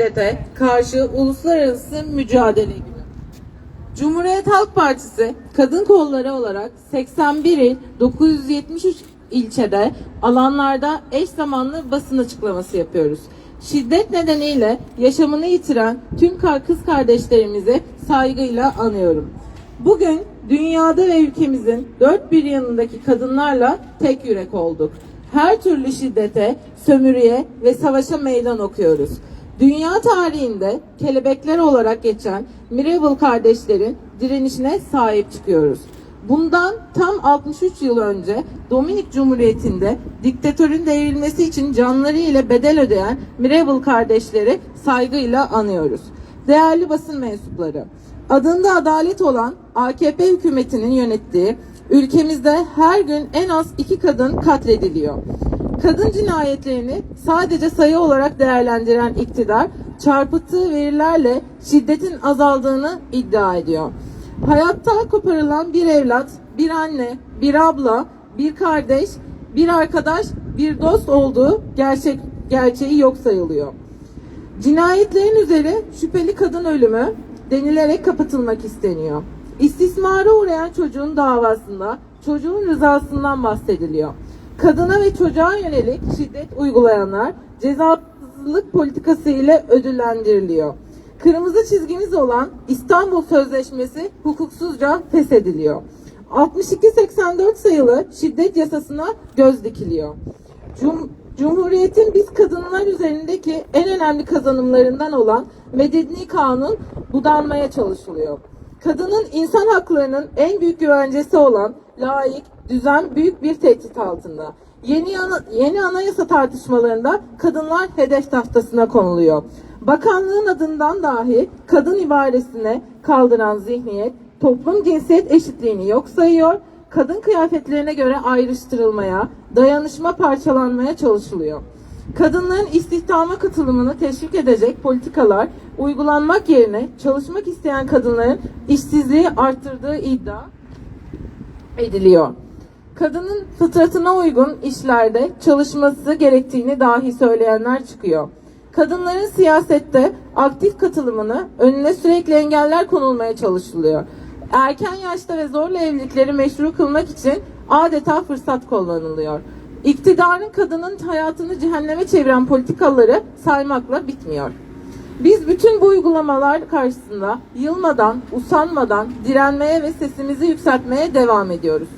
şiddete karşı uluslararası mücadele günü. Cumhuriyet Halk Partisi kadın kolları olarak 81 il 973 ilçede alanlarda eş zamanlı basın açıklaması yapıyoruz. Şiddet nedeniyle yaşamını yitiren tüm kız kardeşlerimizi saygıyla anıyorum. Bugün dünyada ve ülkemizin dört bir yanındaki kadınlarla tek yürek olduk. Her türlü şiddete, sömürüye ve savaşa meydan okuyoruz. Dünya tarihinde kelebekler olarak geçen Mirabel kardeşlerin direnişine sahip çıkıyoruz. Bundan tam 63 yıl önce Dominik Cumhuriyeti'nde diktatörün devrilmesi için canları ile bedel ödeyen Mirabel kardeşleri saygıyla anıyoruz. Değerli basın mensupları, adında adalet olan AKP hükümetinin yönettiği ülkemizde her gün en az iki kadın katlediliyor. Kadın cinayetlerini sadece sayı olarak değerlendiren iktidar çarpıttığı verilerle şiddetin azaldığını iddia ediyor. Hayatta koparılan bir evlat, bir anne, bir abla, bir kardeş, bir arkadaş, bir dost olduğu gerçek gerçeği yok sayılıyor. Cinayetlerin üzeri şüpheli kadın ölümü denilerek kapatılmak isteniyor. İstismara uğrayan çocuğun davasında çocuğun rızasından bahsediliyor. Kadına ve çocuğa yönelik şiddet uygulayanlar cezasızlık politikası ile ödüllendiriliyor. Kırmızı çizgimiz olan İstanbul Sözleşmesi hukuksuzca feshediliyor. 62-84 sayılı şiddet yasasına göz dikiliyor. Cum- Cumhuriyetin biz kadınlar üzerindeki en önemli kazanımlarından olan Medeni Kanun budanmaya çalışılıyor. Kadının insan haklarının en büyük güvencesi olan layık, düzen büyük bir tehdit altında. Yeni, yeni anayasa tartışmalarında kadınlar hedef tahtasına konuluyor. Bakanlığın adından dahi kadın ibaresine kaldıran zihniyet toplum cinsiyet eşitliğini yok sayıyor, kadın kıyafetlerine göre ayrıştırılmaya, dayanışma parçalanmaya çalışılıyor. Kadınların istihdama katılımını teşvik edecek politikalar uygulanmak yerine çalışmak isteyen kadınların işsizliği arttırdığı iddia ediliyor. Kadının fıtratına uygun işlerde çalışması gerektiğini dahi söyleyenler çıkıyor. Kadınların siyasette aktif katılımını önüne sürekli engeller konulmaya çalışılıyor. Erken yaşta ve zorla evlilikleri meşru kılmak için adeta fırsat kullanılıyor. İktidarın kadının hayatını cehenneme çeviren politikaları saymakla bitmiyor. Biz bütün bu uygulamalar karşısında yılmadan, usanmadan direnmeye ve sesimizi yükseltmeye devam ediyoruz.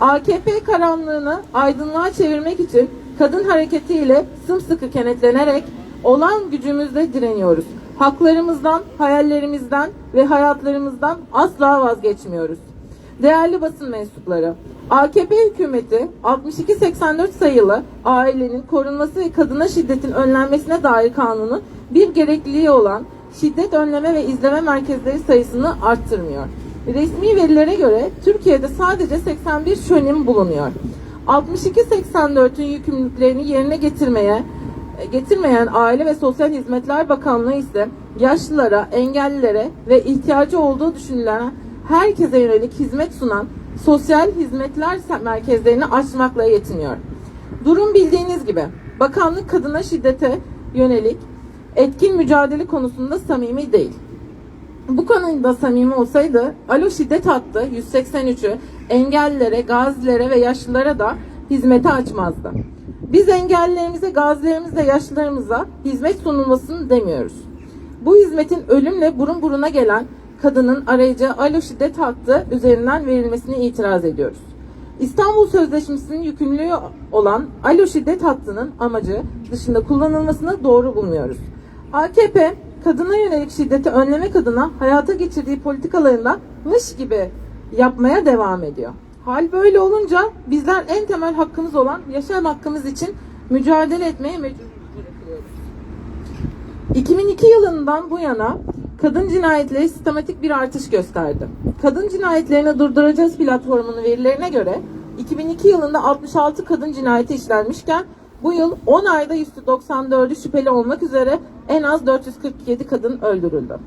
AKP karanlığını aydınlığa çevirmek için kadın hareketiyle sımsıkı kenetlenerek olan gücümüzle direniyoruz. Haklarımızdan, hayallerimizden ve hayatlarımızdan asla vazgeçmiyoruz. Değerli basın mensupları, AKP hükümeti 6284 sayılı ailenin korunması ve kadına şiddetin önlenmesine dair kanunun bir gerekliliği olan şiddet önleme ve izleme merkezleri sayısını arttırmıyor. Resmi verilere göre Türkiye'de sadece 81 şönim bulunuyor. 62-84'ün yükümlülüklerini yerine getirmeye getirmeyen Aile ve Sosyal Hizmetler Bakanlığı ise yaşlılara, engellilere ve ihtiyacı olduğu düşünülen herkese yönelik hizmet sunan sosyal hizmetler merkezlerini açmakla yetiniyor. Durum bildiğiniz gibi bakanlık kadına şiddete yönelik etkin mücadele konusunda samimi değil. Bu konuda samimi olsaydı Alo Şiddet Hattı 183'ü engellilere, gazilere ve yaşlılara da hizmete açmazdı. Biz engellilerimize, gazilerimize, yaşlılarımıza hizmet sunulmasını demiyoruz. Bu hizmetin ölümle burun buruna gelen kadının arayacağı Alo Şiddet Hattı üzerinden verilmesini itiraz ediyoruz. İstanbul Sözleşmesi'nin yükümlülüğü olan Alo Şiddet Hattı'nın amacı dışında kullanılmasını doğru bulmuyoruz. AKP kadına yönelik şiddeti önlemek adına hayata geçirdiği politikalarında mış gibi yapmaya devam ediyor. Hal böyle olunca bizler en temel hakkımız olan yaşam hakkımız için mücadele etmeye mecbur bırakılıyoruz. 2002 yılından bu yana kadın cinayetleri sistematik bir artış gösterdi. Kadın cinayetlerini durduracağız platformunun verilerine göre 2002 yılında 66 kadın cinayeti işlenmişken bu yıl 10 ayda %94'ü şüpheli olmak üzere en az 447 kadın öldürüldü.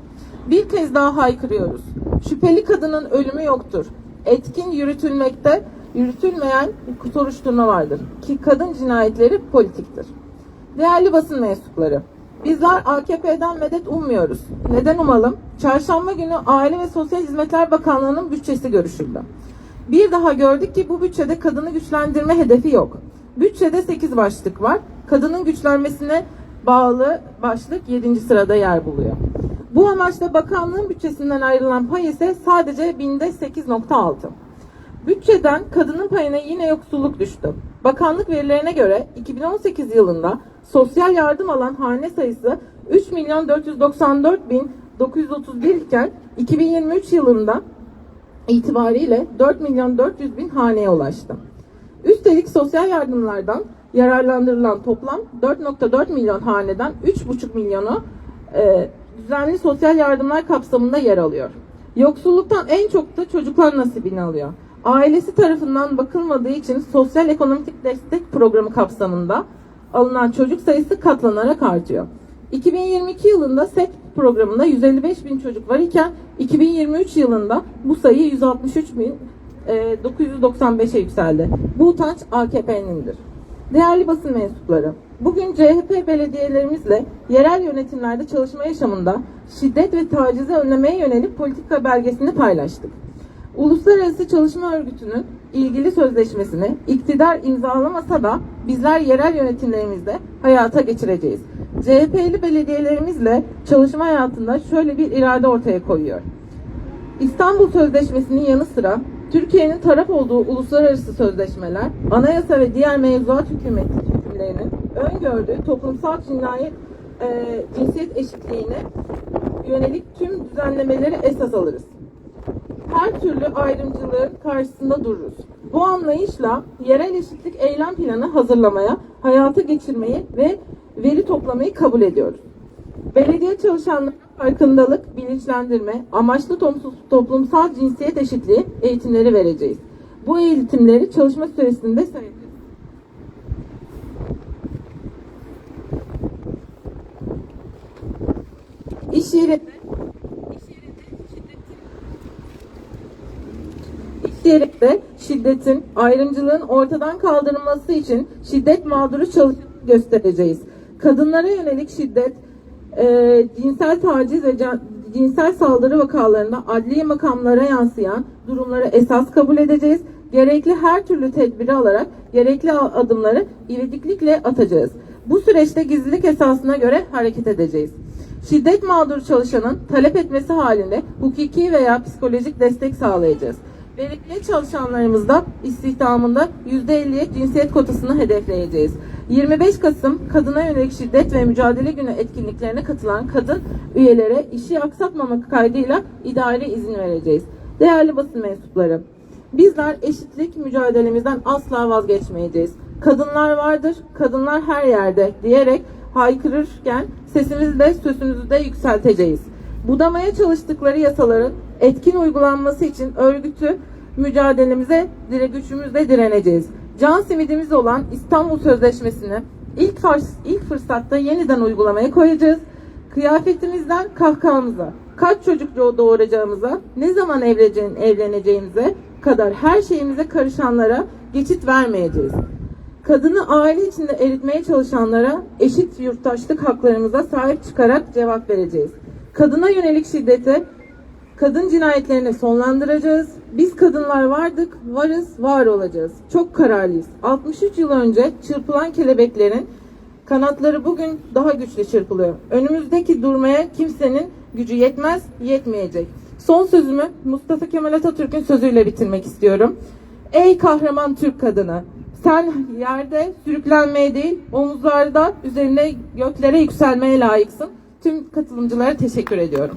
Bir kez daha haykırıyoruz. Şüpheli kadının ölümü yoktur. Etkin yürütülmekte, yürütülmeyen soruşturma vardır. Ki kadın cinayetleri politiktir. Değerli basın mensupları, Bizler AKP'den medet ummuyoruz. Neden umalım? Çarşamba günü Aile ve Sosyal Hizmetler Bakanlığı'nın bütçesi görüşüldü. Bir daha gördük ki bu bütçede kadını güçlendirme hedefi yok. Bütçede 8 başlık var. Kadının güçlenmesine bağlı başlık 7. sırada yer buluyor. Bu amaçla bakanlığın bütçesinden ayrılan pay ise sadece binde 8.6. Bütçeden kadının payına yine yoksulluk düştü. Bakanlık verilerine göre 2018 yılında sosyal yardım alan hane sayısı 3 milyon 494 bin 931 iken 2023 yılında itibariyle 4 milyon 400 bin haneye ulaştı. Üstelik sosyal yardımlardan yararlandırılan toplam 4.4 milyon haneden 3.5 milyonu e, düzenli sosyal yardımlar kapsamında yer alıyor. Yoksulluktan en çok da çocuklar nasibini alıyor. Ailesi tarafından bakılmadığı için sosyal ekonomik destek programı kapsamında alınan çocuk sayısı katlanarak artıyor. 2022 yılında SET programında 155 bin çocuk var iken 2023 yılında bu sayı 163 bin e, 995'e yükseldi. Bu utanç AKP'nindir. Değerli basın mensupları, bugün CHP belediyelerimizle yerel yönetimlerde çalışma yaşamında şiddet ve tacizi önlemeye yönelik politika belgesini paylaştık. Uluslararası Çalışma Örgütü'nün ilgili sözleşmesini iktidar imzalamasa da bizler yerel yönetimlerimizde hayata geçireceğiz. CHP'li belediyelerimizle çalışma hayatında şöyle bir irade ortaya koyuyor. İstanbul Sözleşmesi'nin yanı sıra Türkiye'nin taraf olduğu uluslararası sözleşmeler, anayasa ve diğer mevzuat hükümet hükümlerinin öngördüğü toplumsal cinayet, e, cinsiyet eşitliğine yönelik tüm düzenlemeleri esas alırız. Her türlü ayrımcılığın karşısında dururuz. Bu anlayışla yerel eşitlik eylem planı hazırlamaya, hayata geçirmeyi ve veri toplamayı kabul ediyoruz. Belediye çalışanları farkındalık, bilinçlendirme, amaçlı toplum- toplumsal cinsiyet eşitliği eğitimleri vereceğiz. Bu eğitimleri çalışma süresinde sayacağız. İş yerinde yerinde şiddetin, ayrımcılığın ortadan kaldırılması için şiddet mağduru çalışma göstereceğiz. Kadınlara yönelik şiddet, e, cinsel taciz ve cinsel saldırı vakalarında adli makamlara yansıyan durumları esas kabul edeceğiz. Gerekli her türlü tedbiri alarak gerekli adımları ivedilikle atacağız. Bu süreçte gizlilik esasına göre hareket edeceğiz. Şiddet mağduru çalışanın talep etmesi halinde hukuki veya psikolojik destek sağlayacağız. Belediye çalışanlarımızda istihdamında %50'ye cinsiyet kotasını hedefleyeceğiz. 25 Kasım Kadına Yönelik Şiddet ve Mücadele Günü etkinliklerine katılan kadın üyelere işi aksatmamak kaydıyla idari izin vereceğiz. Değerli basın mensupları, bizler eşitlik mücadelemizden asla vazgeçmeyeceğiz. Kadınlar vardır, kadınlar her yerde diyerek haykırırken sesimizi de sözümüzü de yükselteceğiz. Budamaya çalıştıkları yasaların etkin uygulanması için örgütü mücadelemize dire gücümüzle direneceğiz. Can simidimiz olan İstanbul Sözleşmesi'ni ilk, ilk fırsatta yeniden uygulamaya koyacağız. Kıyafetimizden kahkahamıza, kaç çocuk doğ- doğuracağımıza, ne zaman evleneceğimize kadar her şeyimize karışanlara geçit vermeyeceğiz. Kadını aile içinde eritmeye çalışanlara eşit yurttaşlık haklarımıza sahip çıkarak cevap vereceğiz. Kadına yönelik şiddete, kadın cinayetlerini sonlandıracağız. Biz kadınlar vardık, varız, var olacağız. Çok kararlıyız. 63 yıl önce çırpılan kelebeklerin kanatları bugün daha güçlü çırpılıyor. Önümüzdeki durmaya kimsenin gücü yetmez, yetmeyecek. Son sözümü Mustafa Kemal Atatürk'ün sözüyle bitirmek istiyorum. Ey kahraman Türk kadını! Sen yerde sürüklenmeye değil, omuzlarda üzerine göklere yükselmeye layıksın. Tüm katılımcılara teşekkür ediyorum.